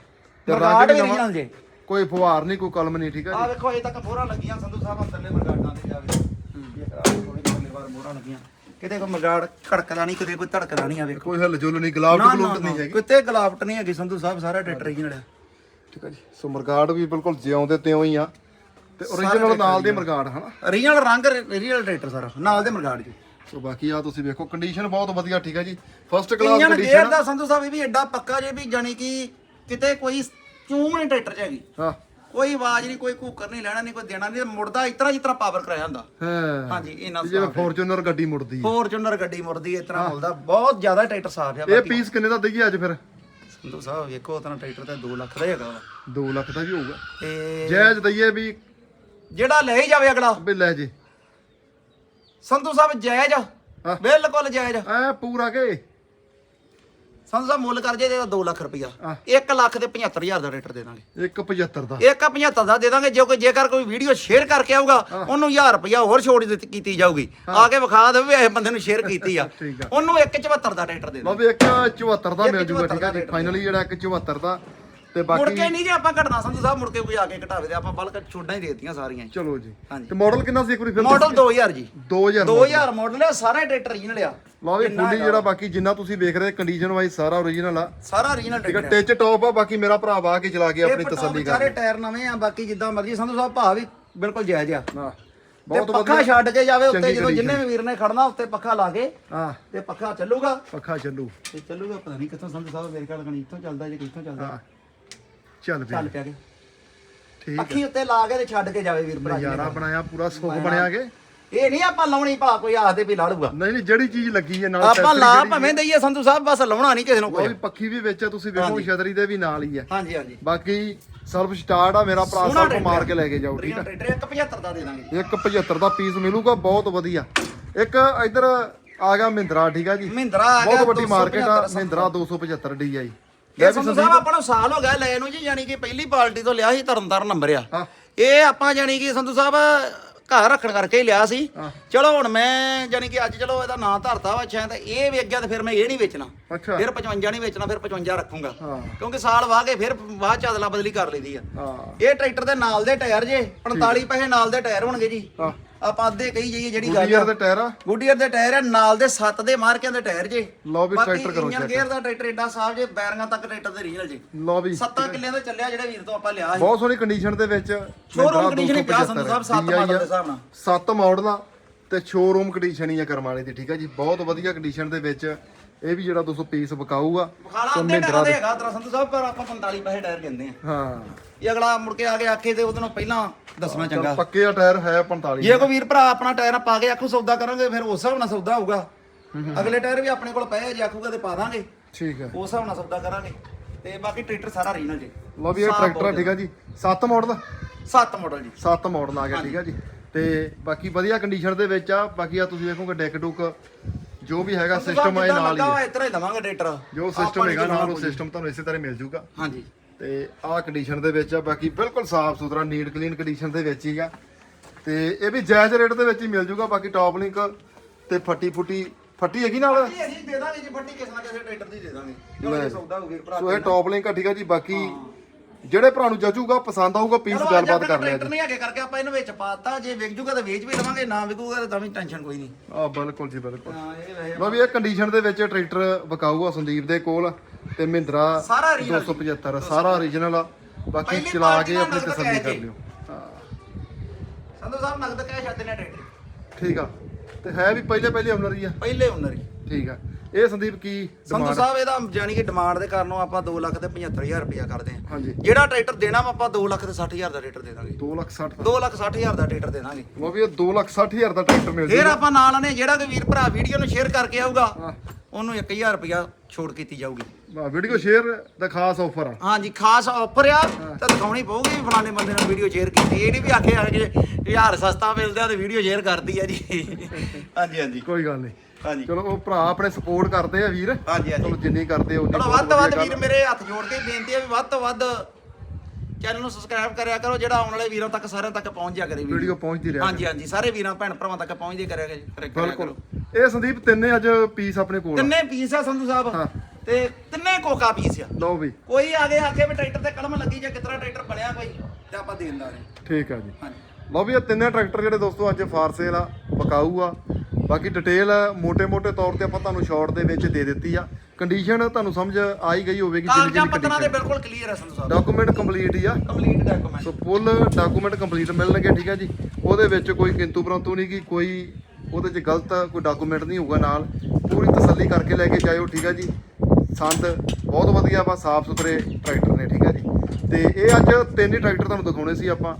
ਤੇ ਰੰਗ ਵੀ ਨਵਾਂ। ਜੇ ਕੋਈ ਫੁਹਾਰ ਨਹੀਂ ਕੋਈ ਕਲਮ ਨਹੀਂ ਠੀਕ ਆ ਆ ਵੇਖੋ ਅਜੇ ਤੱਕ ਮੋਹਰਾਂ ਲੱਗੀਆਂ ਸੰਧੂ ਸਾਹਿਬ ਅੰਦਰਲੇ ਮਰਗਾਟਾਂ ਤੇ ਜਾਵੇ ਇਹ ਕਰਾ ਥੋੜੀ ਥੋੜੀ ਵਾਰ ਮੋਹਰਾਂ ਲੱਗੀਆਂ। ਕਿਤੇ ਕੋਈ ਮਰਗਾੜ ਖੜਕਦਾ ਨਹੀਂ ਕਿਤੇ ਕੋਈ ਧੜਕਦਾ ਨਹੀਂ ਆ ਜੀ ਵੇਖੋ। ਕੋਈ ਹੱਲ ਜੁਲ ਨਹੀਂ ਨਾ, ਨਹੀਂ ਹੈਗੀ। ਕਿਤੇ ਗਲਾਵਟ ਨਹੀਂ ਹੈਗੀ ਸੰਧੂ ਸਾਹਿਬ ਸਾਰਾ ਟਰੈਕਟਰ ਰੀਜਨਲ ਆ। ਠੀਕ ਆ ਜੀ। ਸੋ ਮਰਗਾੜ ਵੀ ਬਿਲਕੁਲ ਜਿਉਂਦੇ ਤਿਉਂ ਹੀ ਆ। ਤੇ origignal ਨਾਲ ਦੇ ਮਰਗਾੜ ਹਨਾ? ਰੀਜਨਲ ਰੰਗ ਰੀਜਨਲ ਟਰੈਕਟਰ ਸਾਰਾ। ਨਾਲ ਦੇ ਮਰਗਾੜ ਜੀ। ਸੋ ਬਾਕੀ ਆ ਤੁਸੀਂ ਵੇਖੋ ਕੰਡੀਸ਼ਨ ਬਹੁਤ ਵਧੀਆ ਠੀਕ ਆ ਜੀ। First class engine gear condition ਦਾ ਸੰਧੂ ਸਾਹਿਬ ਇਹ ਵੀ ਐਡਾ ਪੱਕਾ ਜੇ ਵੀ ਜਾਨੀ ਕਿ ਕਿਤੇ ਕੋਈ ਚੂਮ ਨਹੀਂ ਟਰੈਕਟਰ ਚ ਹੈਗੀ। ਹਾਂ। ਕੋਈ ਆਵਾਜ਼ ਨਹੀਂ ਕੋਈ ਕੂਕਰ ਨਹੀਂ ਲੈਣਾ ਨਹੀਂ ਕੋਈ ਦੇਣਾ ਨਹੀਂ ਮੁੜਦਾ ਇਤਰਾ ਜਿਤਰਾ ਪਾਵਰ ਕਰਾਇਆ ਹੁੰਦਾ। ਹਾਂ। ਹਾਂਜੀ ਇਹਨਾਂ ਜਿਵੇਂ ਫੋਰਚੂਨਰ ਗੱਡੀ ਮੁੜਦੀ ਹੈ। ਫੋਰਚੂਨਰ ਗੱਡੀ ਮੁੜਦੀ ਇਸ ਤਰ੍ਹਾਂ ਮੁੜਦਾ। ਬਹੁਤ ਜ਼ਿਆਦਾ ਟਰੈਕਟਰ ਸਾਫ਼ ਆ ਇਹ ਪੀਸ ਕਿੰਨੇ ਦਾ ਦਈਏ ਅੱਜ ਫਿਰ? ਸੰਧੂ ਸਾਹਿਬ ਵੇਖੋ ਤਾਂ ਟਰੈਕਟਰ ਤਾਂ 2 ਲੱਖ ਦਾ ਹੀ ਹੈਗਾ ਵਾ। 2 ਲੱਖ ਦਾ ਵੀ ਹੋਊਗਾ। ਤੇ ਜਾਇਜ਼ ਦਈਏ ਵੀ ਜਿਹੜਾ ਲੈ ਹੀ ਜਾਵੇ ਅਗਲਾ। ਵੀ ਲੈ ਜੇ। ਸੰਧੂ ਸਾਹਿਬ ਜਾਇਜ਼ ਹਾਂ। ਬਿਲਕੁਲ ਜਾਇਜ਼ ਐ ਪੂਰਾ ਕੇ। ਸੰਧੂ ਸਾਹਿਬ ਮੁੱਲ ਕਰ ਜੇ ਇਹਦਾ 2 ਲੱਖ ਰੁਪਇਆ ਹਾਂ। 1 ਲੱਖ ਤੇ 75000 ਦਾ ਰੇਟਰ ਦੇ ਦਾਂਗੇ। 175 ਦਾ। ਇੱਕ 75 ਦਾ ਦੇ ਦਾਂਗੇ ਜੇ ਕੋਈ ਜੇਕਰ ਕੋਈ ਵੀਡੀਓ ਸ਼ੇਅਰ ਕਰਕੇ ਆਊਗਾ ਉਹਨੂੰ 1000 ਰੁਪਇਆ ਹੋਰ ਛੋੜ ਦਿੱਤੀ- ਕੀਤੀ ਜਾਊਗੀ। ਆ ਕੇ ਵਿਖਾ ਦੇਵੇ ਵੀ ਇਹ ਬੰਦੇ ਨੂੰ ਸ਼ੇਅਰ ਕੀਤੀ ਆ। ਠੀਕ ਆ। ਉਹਨੂੰ 174 ਦਾ ਰੇਟਰ ਦੇ ਲਓ ਦਾਂਗੇ। ਵੀ 174 ਦਾ ਮਿਲ ਜੂਗਾ ਠੀਕ ਆ 74 ਜੀ। ਫਾਈਨਲੀ ਜਿਹੜਾ 174 ਦਾ। ਤੇ ਮੁੜ ਬਾਕੀ ਕੇ ਨਹੀਂ ਜੇ ਆਪਾਂ ਘਟਣਾ ਸੰਧੂ ਸਾਹਿਬ ਮੁੜ ਕੇ ਕੋਈ ਆ ਕੇ ਘਟਾਵੇ ਤੇ ਆਪਾਂ ਬਲਕ ਛੋਡਾਂ ਹੀ ਦਿੱਤੀਆਂ ਸਾਰੀਆਂ ਹੀ। ਚਲੋ ਜੀ। ਹਾਂਜੀ। ਤੇ ਮਾਡਲ ਕਿੰਨਾ ਸੀ ਇੱਕ ਵਾਰੀ ਫਿਰ ਮਾਡਲ 2000 ਜੀ। 2000 2000 ਮਾਡਲ ਹੈ ਸਾਰਾ ਟਰੈਕਟਰ ਰੀਜਨਲ ਆ। ਲਓ ਵੀ ਫੁੱਲੀ ਹੈਗਾ। ਜਿਹੜਾ ਬਾਕੀ ਜਿੰਨਾ ਤੁਸੀਂ ਵੇਖ ਰਹੇ ਕੰਡੀਸ਼ਨ ਵਾਈਜ਼ ਸਾਰਾ ਓਰੀਜਨਲ ਆ। ਸਾਰਾ ਰੀਜਨਲ ਠੀਕ ਆ ਟਰੈਕਟਰ ਟਿਚ ਟੌਪ ਆ ਬਾਕੀ ਮੇਰਾ ਭਰਾ ਵਾ ਕੇ ਚਲਾ ਕੇ ਆਪਣੀ ਤਸੱਲੀ ਕਰ ਸਾਰੇ ਟਾਇਰ ਨਵੇਂ ਆ ਬਾਕੀ ਜਿੱਦਾਂ ਮਰਜ਼ੀ ਸੰਧੂ ਸਾਹਿਬ ਭਾਅ ਵੀ ਬਿਲਕੁਲ ਜਾਇਜ਼ ਆ। ਹਾਂ ਤੇ ਬਹੁਤ ਪੱਖਾ ਵਧੀਆ। ਛੱਡ ਕੇ ਜਾਵੇ ਉੱਤੇ ਚੰਗੀ ਜਦੋਂ ਜਿੰਨੇ। ਵੀ ਵੀਰ ਨੇ ਖੜਨਾ ਉੱਤੇ ਪੱਖਾ ਲਾ ਕੇ ਹਾਂ। ਤੇ ਪੱਖਾ ਚੱਲੂਗਾ। ਪੱਖਾ ਚੱਲੂ। ਤੇ ਚੱਲੂਗਾ ਪਤਾ ਨਹੀਂ ਕਿੱਥੋਂ ਸੰਧੂ ਸਾਹਿਬ ਮੇਰੇ ਖਿਆਲ ਕਣੀ ਇੱਥੋਂ ਚੱਲਦਾ ਜੇ ਕਿੱਥੋਂ ਚੱਲਦਾ। ਹਾਂ। ਚੱਲ ਪਿਆ ਚੱਲ ਪਿਆ ਕੇ ਠੀਕ ਅੱਖੀ ਉੱਤੇ ਲਾ ਕੇ ਤੇ ਛੱਡ ਕੇ ਜਾਵੇ ਵੀਰ ਭਰਾ ਜੀ ਨਜ਼ਾਰਾ ਬਣਾਇਆ ਪੂਰਾ ਸੁੱਖ ਬਣਿਆ ਕੇ? ਇਹ ਨਹੀਂ ਆਪਾਂ ਲਾਉਣੀ ਭਾ ਕੋਈ ਆਖਦੇ ਵੀ ਲਾ ਲੂਗਾ ਨਹੀਂ ਨਹੀਂ ਜਿਹੜੀ ਚੀਜ਼ ਲੱਗੀ ਹੈ ਨਾਲ ਆਪਾਂ ਲਾ ਭਾਵੇਂ ਦਈਏ ਸੰਧੂ ਸਾਹਿਬ ਬਸ ਲਾਉਣਾ ਨਹੀਂ ਕਿਸੇ ਨੂੰ ਕੋਈ ਪੱਖੀ ਵੀ ਵਿੱਚ ਤੁਸੀਂ ਵੇਖੋ ਛਤਰੀ ਦੇ ਵੀ ਨਾਲ ਹੀ ਆ। ਹਾਂਜੀ ਹਾਂਜੀ। ਬਾਕੀ ਸਲਫ ਸਟਾਰਟ ਆ ਮੇਰਾ ਭਰਾ ਸਲਫ ਮਾਰ ਕੇ ਲੈ ਕੇ ਜਾਓ ਠੀਕ ਆ? ਟਰੈਕਟਰ 175 ਦਾ ਦੇ ਦਾਂਗੇ। 175 ਦਾ ਪੀਸ ਮਿਲੂਗਾ ਬਹੁਤ ਵਧੀਆ। ਇੱਕ ਇੱਧਰ ਆ ਗਿਆ ਮਹਿੰਦਰਾ ਠੀਕ ਆ ਜੀ? ਮਹਿੰਦਰਾ ਆ ਗਿਆ ਬਹੁਤ ਵੱਡੀ ਮਾਰਕੀਟ ਆ 275 ਮਹਿੰਦਰਾ 275 DI ਇਹ ਸੰਧੂ ਸਾਹਿਬ ਆਪਾਂ ਨੂੰ ਸਾਲ ਹੋ ਗਿਆ ਲੈ ਨੂੰ ਜੀ ਯਾਨੀ ਕਿ ਪਹਿਲੀ ਪਾਰਟੀ ਤੋਂ ਲਿਆ ਸੀ ਤਰਨਤਾਰਨ ਨੰਬਰ ਆ। ਇਹ ਆਪਾਂ ਯਾਨੀ ਕਿ ਸੰਧੂ ਸਾਹਿਬ ਘਰ ਰੱਖਣ ਕਰਕੇ ਹੀ ਲਿਆ ਸੀ। ਚਲੋ ਹੁਣ ਮੈਂ ਯਾਨੀ ਕਿ ਅੱਜ ਚਲੋ ਇਹਦਾ ਨਾਂ ਧਰਤਾ ਵਾ ਸ਼ਾਇਦ ਇਹ ਵੇਚ ਗਿਆ ਤੇ ਫਿਰ ਮੈਂ ਇਹ ਨਹੀਂ ਵੇਚਣਾ। ਫਿਰ 55 ਨਹੀਂ ਵੇਚਣਾ ਫਿਰ 55 ਰੱਖੂੰਗਾ। ਕਿਉਂਕਿ ਸਾਲ ਵਾਹ ਕੇ ਫਿਰ ਬਾਅਦ ਚ ਅਦਲਾ ਬਦਲੀ ਕਰ ਲਈਦੀ ਆ। ਇਹ ਟਰੈਕਟਰ ਦੇ ਨਾਲ ਦੇ ਟਾਇਰ ਜੇ 45 ਪੈਸੇ ਨਾਲ ਦੇ ਟਾਇਰ ਹੋਣਗੇ ਜੀ। ਆਪਾਂ ਅੱਧੇ ਕਹੀ ਜਾਈਏ ਜਿਹੜੀ ਗੱਲ ਗੁੱਡੀਅਰ ਦੇ ਟਾਇਰ ਆ? ਗੁੱਡੀਅਰ ਦੇ ਟਾਇਰ ਆ ਨਾਲ ਦੇ 7 ਦੇ ਮਾਰਕਿਆਂ ਦੇ ਟਾਇਰ ਜੇ। ਲਓ ਵੀ ਟਰੈਕਟਰ ਕਰੋ check। ਗੇਅਰ ਦਾ ਟਰੈਕਟਰ ਏਡਾ ਸਾਫ਼ ਜੇ ਬੈਰਿੰਗਾਂ ਤੱਕ ਟਰੈਕਟਰ ਦੇ ਰੀਜਨਲ ਜੇ। ਲਓ ਵੀ। 7 ਕਿੱਲਿਆਂ ਦਾ ਚੱਲਿਆ ਜਿਹੜੇ ਵੀਰ ਤੋਂ ਆਪਾਂ ਲਿਆ ਸੀ। ਬਹੁਤ ਸੋਹਣੀ ਕੰਡੀਸ਼ਨ ਦੇ ਵਿੱਚ condition ਹੀ ਪਿਆ ਸੰਧੂ ਸਾਹਿਬ, ਸੱਤ ਮਾਡਲ ਦੇ ਹਿਸਾਬ ਨਾਲ। 7 ਮਾਡਲ ਤੇ ਸ਼ੋਰੂਮ ਕੰਡੀਸ਼ਨ ਹੀ ਆ ਕਰਮਾਲੇ ਦੀ ਠੀਕ ਆ ਜੀ? ਬਹੁਤ ਵਧੀਆ ਕੰਡੀਸ਼ਨ ਦੇ ਵਿੱਚ ਇਹ ਵੀ ਜਿਹੜਾ 200 ਪੀਸ ਵਿਕਾਊ ਆ ਖਾਣਾ ਸੋ ਅੱਧੇ ਮਹਿੰਦਰਾ ਦੇ ਹੈਗਾ ਤਰਾ ਸੰਧੂ ਸਾਹਿਬ ਪਰ ਆਪਾਂ 45 ਪੈਸੇ ਟਾਇਰ ਕਹਿੰਦੇ ਆ। ਹਾਂ। ਇਹ ਅਗਲਾ ਮੁੜ ਕੇ ਆ ਕੇ ਆਖੇ ਤੇ ਉਹਦੇ ਨਾਲ ਪਹਿਲਾਂ ਦੱਸਣਾ ਚੰਗਾ। ਪੱਕੇ ਆ ਟਾਇਰ ਹੈ 45 ਜੇ ਕੋਈ ਵੀਰ ਭਰਾ ਆਪਣਾ ਟਾਇਰ ਪਾ ਕੇ ਆਖੂ ਸੌਦਾ ਕਰਾਂਗੇ ਫਿਰ ਉਸ ਹਿਸਾਬ ਨਾਲ ਸੌਦਾ ਹੋਊਗਾ। ਅਗਲੇ ਟਾਇਰ ਵੀ ਆਪਣੇ ਕੋਲ ਪਏ ਆ ਜੇ ਆਖੂਗਾ ਤੇ ਪਾ ਦਾਂਗੇ। ਠੀਕ ਹੈ। ਉਸ ਹਿਸਾਬ ਨਾਲ ਸੌਦਾ ਕਰਾਂਗੇ। ਤੇ ਬਾਕੀ ਟਰੈਕਟਰ ਸਾਰਾ ਰੀਜਨਲ ਜੀ। ਲਓ ਵੀ ਇਹ ਟਰੈਕਟਰ ਆ ਠੀਕ ਆ ਜੀ। 7 ਮਾਡਲ 7 ਮਾਡਲ ਜੀ। 7 ਮਾਡਲ ਆ ਗਿਆ ਠੀਕ ਆ ਜੀ। ਤੇ ਬਾਕੀ ਵਧੀਆ ਕੰਡੀਸ਼ਨ ਦੇ ਵਿੱਚ ਆ ਬਾਕੀ ਆ ਤੁਸੀਂ ਵੇਖੋਗੇ ਡੈਕ ਡੁੱਕ ਜੋ ਵੀ ਹੈਗਾ ਸਿਸਟਮ ਆ ਇਹ ਨਾਲ ਹੀ ਹੈ। ਇਤਰਾ ਹੀ ਦਵਾਂਗੇ ਟਰੈਕਟਰ ਜੋ ਸਿਸਟਮ ਹੈਗਾ ਨਾਲ ਉਹ ਸਿਸਟਮ ਤੁਹਾਨੂੰ ਇਸੇ ਤਰ੍ਹਾਂ ਮਿਲ ਜੂਗਾ। ਹਾਂਜੀ। ਤੇ ਆਹ ਕੰਡੀਸ਼ਨ ਦੇ ਵਿੱਚ ਆ ਬਾਕੀ ਬਿਲਕੁਲ ਸਾਫ਼ ਸੁਥਰਾ ਨੀਟ ਕਲੀਨ ਕੰਡੀਸ਼ਨ ਦੇ ਵਿੱਚ ਹੀ ਆ। ਤੇ ਇਹ ਵੀ ਜਾਇਜ਼ ਰੇਟ ਦੇ ਵਿੱਚ ਹੀ ਮਿਲ ਜੂਗਾ ਬਾਕੀ ਟੌਪ ਲਿੰਕ ਤੇ ਫੱਟੀ ਫੁੱਟੀ ਫੱਟੀ ਹੈਗੀ ਨਾਲ? ਅਸੀਂ ਦੇ ਦਾਂਗੇ ਜੀ ਫੱਟੀ ਕਿਸੇ ਨਾ ਕਿਸੇ ਟਰੈਕਟਰ ਦੀ ਦੇ ਦਾਂਗੇ। ਜੋ ਸੌਦਾ ਹੋ ਵੀਰ ਭਰਾ ਸੋ ਇਹ ਟੌਪ ਲਿੰਕ ਆ ਠੀਕ ਆ ਜੀ ਬਾਕੀ ਜਿਹੜੇ ਭਰਾ ਨੂੰ ਜਚੂਗਾ ਪਸੰਦ ਆਊਗਾ ਪੀਸ ਗੱਲਬਾਤ ਕਰ ਲਿਆ ਟਰੈਕਟਰ ਜੀ। ਨਹੀਂ ਹੈਗੇ ਕਰਕੇ ਆਪਾਂ ਇਹਨੂੰ ਵਿੱਚ ਪਾਤਾ ਜੇ ਵਿਕ ਜੂਗਾ ਤਾਂ ਵੇਚ ਵੀ ਲਵਾਂਗੇ ਨਾ ਵਿਕੂਗਾ ਤਾਂ ਵੀ ਟੈਨਸ਼ਨ ਕੋਈ ਨਹੀਂ। ਆ ਬਿਲਕੁਲ ਜੀ ਬਿਲਕੁਲ। ਹਾਂ ਇਹ ਵੈਸੇ ਲਓ ਵੀ ਇਹ ਕੰਡੀਸ਼ਨ ਦੇ ਵਿੱਚ ਟਰੈਕਟਰ ਵਿਕਾਊ ਆ ਸੰਦੀਪ ਦੇ ਕੋਲ ਤੇ ਮਹਿੰਦਰਾ ਸਾਰਾ original 275 ਸਾਰਾ origignal ਆ। ਬਾਕੀ ਪਹਿਲੀ ਚਲਾ ਪਾਰਟੀ ਕੇ ਨਾਲ ਆਪਣੀ ਨਗਦ ਤਸੱਲੀ ਕਰ ਕੇ। ਲਿਓ। ਹਾਂ। ਸੰਧੂ ਸਾਹਿਬ ਨਗਦ ਨੇ ਟਰੈਕਟਰ। ਠੀਕ ਆ। ਤੇ ਹੈ ਵੀ ਪਹਿਲੇ ਪਹਿਲੇ ਓਨਰ ਹੀ ਆ। ਪਹਿਲੇ ਓਨਰ ਹੀ। ਠੀਕ ਆ। ਇਹ ਸੰਦੀਪ ਕੀ ਸੰਧੂ ਡਿਮਾਂਡ ਸਾਹਿਬ ਇਹਦਾ ਜਾਨੀ ਕਿ ਡਿਮਾਂਡ ਦੇ ਕਾਰਨੋਂ ਆਪਾਂ 2 ਲੱਖ ਤੇ 75000 ਰੁਪਇਆ ਕਰਦੇ ਹਾਂ ਹਾਂਜੀ। ਜਿਹੜਾ ਟਰੈਕਟਰ ਦੇਣਾ ਵਾ ਆਪਾਂ 2 ਲੱਖ ਤੇ 60000 ਦਾ ਟਰੈਕਟਰ ਦੇ ਦਾਂਗੇ। 2 ਲੱਖ 60 2 ਲੱਖ 60000 ਦਾ ਟਰੈਕਟਰ ਦੇ ਦਾਂਗੇ। ਲਓ ਵੀ ਇਹ 2 ਲੱਖ 60 ਹਜ਼ਾਰ ਦਾ ਟਰੈਕਟਰ ਮਿਲ ਫਿਰ ਜੂਗਾ। ਆਪਾਂ ਨਾਲ ਨੇ ਜਿਹੜਾ ਕੋਈ ਵੀਰ ਭਰਾ ਵੀਡੀਓ ਨੂੰ ਸ਼ੇਅਰ ਕਰਕੇ ਆਊਗਾ ਉਹਨੂੰ 1000 ਰੁਪਇਆ ਛੋੜ ਕੀਤੀ ਜਾਊਗੀ। ਵੀਡੀਓ ਸ਼ੇਅਰ ਦਾ ਖਾਸ ਆਫਰ ਆ। ਹਾਂਜੀ ਖਾਸ ਆਫਰ ਆ। ਤਾਂ ਦਿਖਾਉਣੀ ਪਊਗੀ ਵੀ ਫਲਾਣੇ ਬੰਦੇ ਨੇ ਵੀਡੀਓ ਸ਼ੇਅਰ ਕੀਤੀ। ਇਹ ਨਹੀਂ ਵੀ ਆਖੇ ਆ ਕਿ ਯਾਰ ਸਸਤਾ ਮਿਲਦਾ ਤੇ ਵੀਡੀਓ ਸ਼ੇਅਰ ਕਰਦੀ ਆ ਜੀ। ਹਾਂਜੀ ਹਾਂਜੀ। ਕੋਈ ਗੱਲ ਨਹੀਂ ਹਾਂਜੀ। ਚਲੋ ਉਹ ਭਰਾ ਆਪਣੇ ਸਪੋਰਟ ਕਰਦੇ ਆ ਵੀਰ। ਹਾਂਜੀ ਹਾਂਜੀ। ਚਲੋ ਜਿੰਨੀ ਕਰਦੇ ਉਨੀ ਚਲੋ ਵੱਧ ਤੋਂ ਵੱਧ ਵਧੀਆ ਵੀਰ ਗੱਲ। ਮੇਰੇ ਹੱਥ ਜੋੜ ਕੇ ਬੇਨਤੀ ਹੈ ਵੀ ਵੱਧ ਤੋਂ ਵੱਧ ਚੈਨਲ ਨੂੰ ਸਬਸਕ੍ਰਾਈਬ ਕਰਿਆ ਕਰੋ ਜਿਹੜਾ ਆਉਣ ਵਾਲੇ ਵੀਰਾਂ ਤੱਕ ਸਾਰਿਆਂ ਤੱਕ ਪਹੁੰਚ ਜਾ ਕਰੇ ਵੀਡੀਓ ਪਹੁੰਚਦੀ ਰਿਹਾ ਹਾਂਜੀ ਹਾਂਜੀ ਸਾਰੇ ਵੀਰਾਂ ਭੈਣ ਭਰਾਵਾਂ ਤੱਕ ਪਹੁੰਚਦੇ ਕਰਿਆ ਕਰਿਆ ਬਿਲਕੁਲ। ਕਰੋ। ਇਹ ਸੰਦੀਪ ਤਿੰਨੇ ਅੱਜ ਪੀਸ ਆਪਣੇ ਕੋਲ ਆ। ਤਿੰਨੇ ਪੀਸ ਆ ਸੰਧੂ ਹਾਂ। ਸਾਹਿਬ ਤੇ ਤਿੰਨੇ ਕੋਕਾ ਪੀਸ ਆ। ਲਓ ਵੀ। ਕੋਈ ਆ ਗਿਆ ਆਖੇ ਵੀ ਟਰੈਕਟਰ ਤੇ ਕਲਮ ਲੱਗੀ ਜਾਂ ਕਿਤਨਾ ਟਰੈਕਟਰ ਬਣਿਆ ਕੋਈ ਤੇ ਆਪਾਂ ਦੇਣ ਦਾ ਠੀਕ ਆ ਜੀ। ਹਾਂਜੀ। ਲਓ ਵੀ ਇਹ ਤਿੰਨੇ ਟਰੈਕਟਰ ਜਿਹੜੇ ਦੋਸਤੋ ਅੱਜ ਫਾਰ ਸੇਲ ਆ ਬਕਾਊ ਆ। ਬਾਕੀ ਡਿਟੇਲ ਮੋਟੇ ਮੋਟੇ ਤੌਰ ਤੇ ਆਪਾਂ ਤੁਹਾਨੂੰ ਸ਼ਾਰਟ ਦੇ ਵਿੱਚ ਦੇ ਦਿੱਤੀ ਆ। ਕੰਡੀਸ਼ਨ ਤੁਹਾਨੂੰ ਸਮਝ ਆਈ ਹੀ ਗਈ ਹੋਵੇਗੀ ਜਿੰਨੀ ਜਿੰਨੀ ਪੱਤਰਾਂ ਦੇ ਬਿਲਕੁਲ ਕਲੀਅਰ ਹੈ ਸੰਧੂ ਸਾਹਿਬ। ਡਾਕੂਮੈਂਟ ਕੰਪਲੀਟ ਹੀ ਆ। Complete document so full document complete ਮਿਲਣਗੇ ਠੀਕ ਹੈ ਜੀ। ਉਹਦੇ ਵਿੱਚ ਕੋਈ ਕਿੰਤੂ ਪਰੰਤੂ ਨਹੀਂ ਕਿ ਕੋਈ ਉਹਦੇ 'ਚ ਗਲਤ ਕੋਈ ਡਾਕੂਮੈਂਟ ਨਹੀਂ ਹੋਊਗਾ ਨਾਲ। ਪੂਰੀ ਤਸੱਲੀ ਕਰਕੇ ਲੈ ਕੇ ਜਾਇਓ ਠੀਕ ਹੈ ਜੀ। ਸੰਦ ਬਹੁਤ ਵਧੀਆ ਵਾ ਸਾਫ਼ ਸੁਥਰੇ ਟਰੈਕਟਰ ਨੇ ਠੀਕ ਹੈ ਜੀ। ਤੇ ਇਹ ਅੱਜ ਤਿੰਨ ਹੀ ਟਰੈਕਟਰ ਤੁਹਾਨੂੰ ਦਿਖਾਉਣੇ ਸੀ ਆਪਾਂ।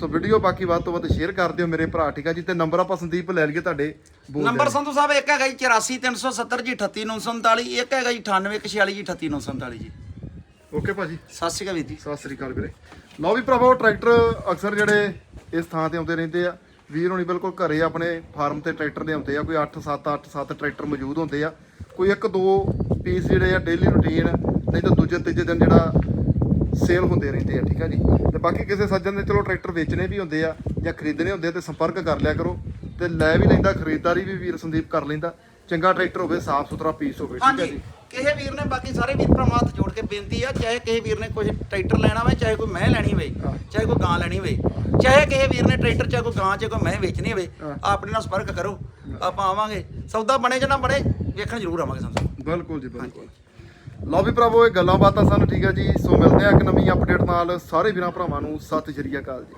ਸੋ ਵੀਡੀਓ ਬਾਕੀ ਵੱਧ ਤੋਂ ਵੱਧ ਸ਼ੇਅਰ ਕਰ ਦਿਓ ਮੇਰੇ ਭਰਾ ਠੀਕ ਹੈ ਜੀ? ਤੇ ਨੰਬਰ ਆਪਾਂ ਸੰਦੀਪ ਲੈ ਲਈਏ ਤੁਹਾਡੇ ਬੋਲ ਨੰਬਰ ਸੰਧੂ ਸਾਹਿਬ ਇੱਕ ਹੈਗਾ ਜੀ 84370 ਜੀ 38947 ਇੱਕ ਹੈਗਾ ਜੀ 9846 ਜੀ 38947 ਜੀ। ਓਕੇ ਭਾਜੀ। ਸਤਿ ਸ਼੍ਰੀ ਅਕਾਲ ਵੀਰ ਜੀ। ਸਤਿ ਸ੍ਰੀ ਅਕਾਲ ਵੀਰੇ। ਲਓ ਵੀ ਭਰਾਵੋ ਟਰੈਕਟਰ ਅਕਸਰ ਜਿਹੜੇ ਇਸ ਥਾਂ ਤੇ ਆਉਂਦੇ ਰਹਿੰਦੇ ਆ। ਵੀਰ ਹੋਣੀ ਬਿਲਕੁਲ ਘਰੇ ਆਪਣੇ ਫਾਰਮ ਤੇ ਟਰੈਕਟਰ ਦੇ ਆਉਂਦੇ ਆ। ਕੋਈ 8 7 8 7 ਟਰੈਕਟਰ ਮੌਜੂਦ ਹੁੰਦੇ ਆ। ਕੋਈ ਇੱਕ ਦੋ ਪੀਸ ਜਿਹੜੇ ਆ ਡੇਲੀ ਰੁਟੀਨ ਨਹੀਂ ਤਾਂ ਦੂਜੇ ਤੀਜੇ ਦਿਨ ਜਿਹੜਾ ਸੇਲ ਹੁੰਦੇ ਰਹਿੰਦੇ ਆ ਠੀਕ ਆ ਜੀ? ਤੇ ਬਾਕੀ ਕਿਸੇ ਸੱਜਣ ਦੇ ਚਲੋ ਟਰੈਕਟਰ ਵੇਚਣੇ ਵੀ ਹੁੰਦੇ ਆ ਜਾਂ ਖਰੀਦਣੇ ਹੁੰਦੇ ਤੇ ਸੰਪਰਕ ਕਰ ਲਿਆ ਕਰੋ ਤੇ ਲੈ ਵੀ ਲੈਂਦਾ ਖਰੀਦਦਾਰੀ ਵੀ ਵੀਰ ਸੰਦੀਪ ਕਰ ਲੈਂਦਾ। ਚੰਗਾ ਟਰੈਕਟਰ ਹੋਵੇ ਸਾਫ਼ ਸੁਥਰਾ ਪੀਸ ਹੋਵੇ ਠੀਕ ਆ ਹਾਂਜੀ ਜੀ? ਕਿਸੇ ਵੀਰ ਨੇ ਬਾਕੀ ਸਾਰੇ ਵੀਰ ਭਰਾਵਾਂ ਹੱਥ ਜੋੜ ਕੇ ਬੇਨਤੀ ਆ ਚਾਹੇ ਕਿਸੇ ਵੀਰ ਨੇ ਕੁਝ ਟਰੈਕਟਰ ਲੈਣਾ ਹੋਵੇ ਚਾਹੇ ਕੋਈ ਮੈਂ ਲੈਣੀ ਹੋਵੇ ਹਾਂ। ਚਾਹੇ ਕੋਈ ਗਾਂ ਲੈਣੀ ਹੋਵੇ ਚਾਹੇ ਕਿਸੇ ਵੀਰ ਨੇ ਟਰੈਕਟਰ ਚਾਹੇ ਕੋਈ ਗਾਂ ਚਾਹੇ ਕੋਈ ਮੈਂ ਵੇਚਣੀ ਹੋਵੇ ਹਾਂ। ਆਪਣੇ ਨਾਲ ਸੰਪਰਕ ਕਰੋ ਆਪਾਂ ਆਵਾਂਗੇ। ਸੌਦਾ ਬਣੇ ਜਾਂ ਨਾ ਬਣੇ ਵੇਖਣ ਜ਼ਰੂਰ ਆਵਾਂਗੇ ਸੰਸਦ ਬਿਲਕੁਲ ਜੀ ਬਿਲਕੁਲ। ਲਓ ਵੀ ਭਰਾਵੋ, ਇਹ ਗੱਲਾਂ ਬਾਤਾਂ ਸਨ ਠੀਕ ਹੈ ਜੀ। ਸੋ ਮਿਲਦੇ ਆ ਇੱਕ ਨਵੀਂ ਅਪਡੇਟ ਨਾਲ। ਸਾਰੇ ਵੀਰਾਂ ਭਰਾਵਾਂ ਨੂੰ ਸਤਿ ਸ਼੍ਰੀ ਅਕਾਲ ਜੀ।